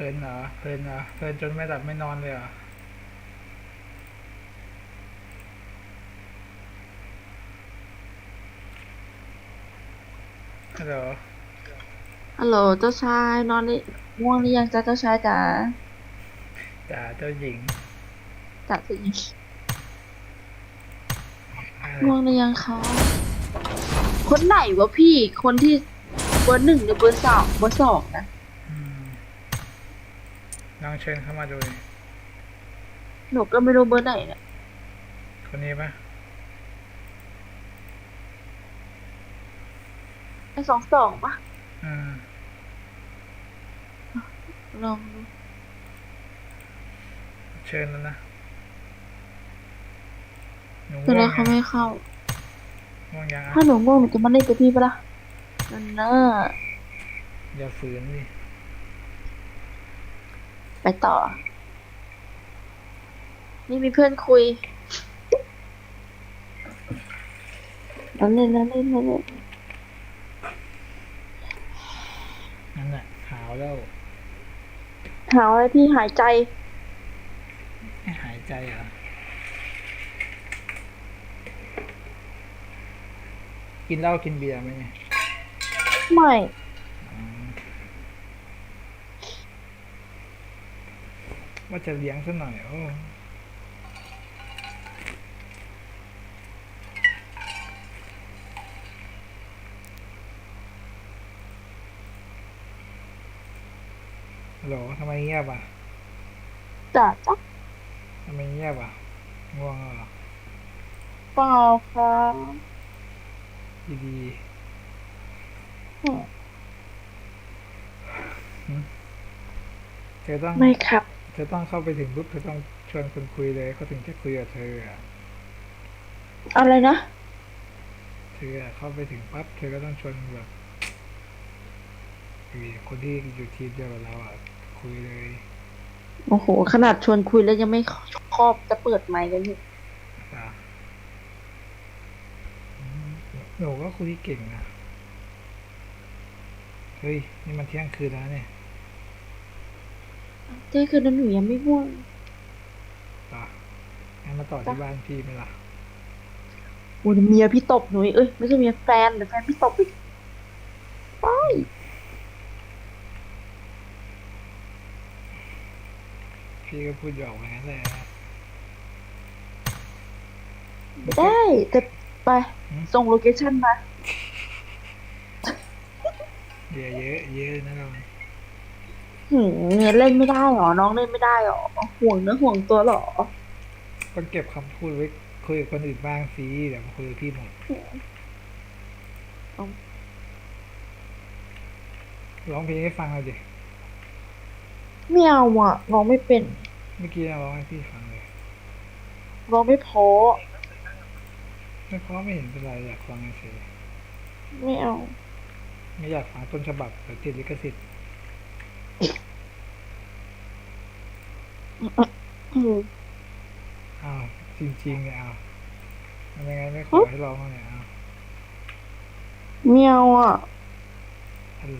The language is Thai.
ลินเหรอเพลินเหรอเพลินจนไม่หลับไม่นอนเลยเหรอฮัลโหลฮัลโหลเจ้าชายนอนนี่ง่วงหรือยังจ้าเจ้าชายจ๋าจ่าเจ้าหญิงจ๋าจะยิงอะไรง่วงหรือยังคะคนไหนวะพี่คนที่เบอร์หนึ่งหรือเบอร์สองเบอร์สองนะอืม ลองเชิญเข้ามาดูดิหนูก็ไม่รู้เบอร์ไหนเนี่ยคนนี้ปะไอ้สองสองปะอืมลองดูเชิญแล้วนะหนูแต่ง่วแล้วงเขายังไม่เข้า ง่วงยังอะถ้าหนูง่วงหนูจะมาเล่นกับพี่ปะล่ะนั่นน่ะอย่าฝืนดิไป ต่อ นี่มีเพื่อนคุยแล้วเล่นแล้วเล่นแล้วเล่นนั่นแหละหาวแล้วหาอะไรพี่หายใจ ไม่หายใจเหรอ กินเหล้ากินเบียร์ไหมเนี่ยไม่ อืม ว่าจะเลี้ยงสักหน่อยโอ้ฮัลโหลทำไมเงียบอะจ้ะจ้ะทำไมเงียบอะง่วงเหรอเปล่าครับดีอืมๆเธอต้องไม่ครับเธอต้องเข้าไปถึงปุ๊บเธอต้องชวนคนคุยเลยเขาถึงจะคุยกับเธออะอะไรนะเธออะเข้าไปถึงปั๊บเธอก็ต้องชวนแบบอยู่คนที่อยู่ทีมเดียวกับเราอะคุยเลยโอ้โห ขนาดชวนคุยแล้วยังไม่ครอบจะเปิดไมค์กันอยู่อะอืมหนูก็คุยเก่งนะเฮ้ยนี่มันเที่ยงคืนแล้วเนี่ย เจ๊คือนั้นหนูยังไม่ง่วงป่ะงั้นมาต่อที่บ้านพี่ไหมล่ะโอ้ยเมียพี่ตบหนูอีกเอ้ยไม่ใช่เมียแฟนแต่แฟนพี่ตบอีกไปพี่ก็พูดหยอกไปงั้นแหละได้แต่ไปหืมส่งโลเคชั่นมา เดี๋ยวเยอะเยอะนะเรา หืมเนี่ยเล่นไม่ได้หรอ น้องเล่นไม่ได้หรอ ห่วงเนื้อห่วงตัวหรอต้องเก็บคำพูดไว้คุยกับคนอื่นบ้างสิเดี๋ยวมาคุยกับพี่หมดเอา ร้องเพลงให้ฟังเลยดิไม่เอาอะร้องไม่เป็นเมื่อกี้ร้องให้พี่ฟังเลยร้องไม่เพอไม่เพราะไม่เห็นเป็นไรอยากฟังเฉยไม่เอา ไม่อยากฟังต้นฉบับเดี๋ยวติดลิขสิทธิ์ อืมอ้าวจริงๆเนี่ยอ้าวทำไมงั้นไม่ขอให้ร้องเนี่ยอ้าวไม่เอาอะ อะไร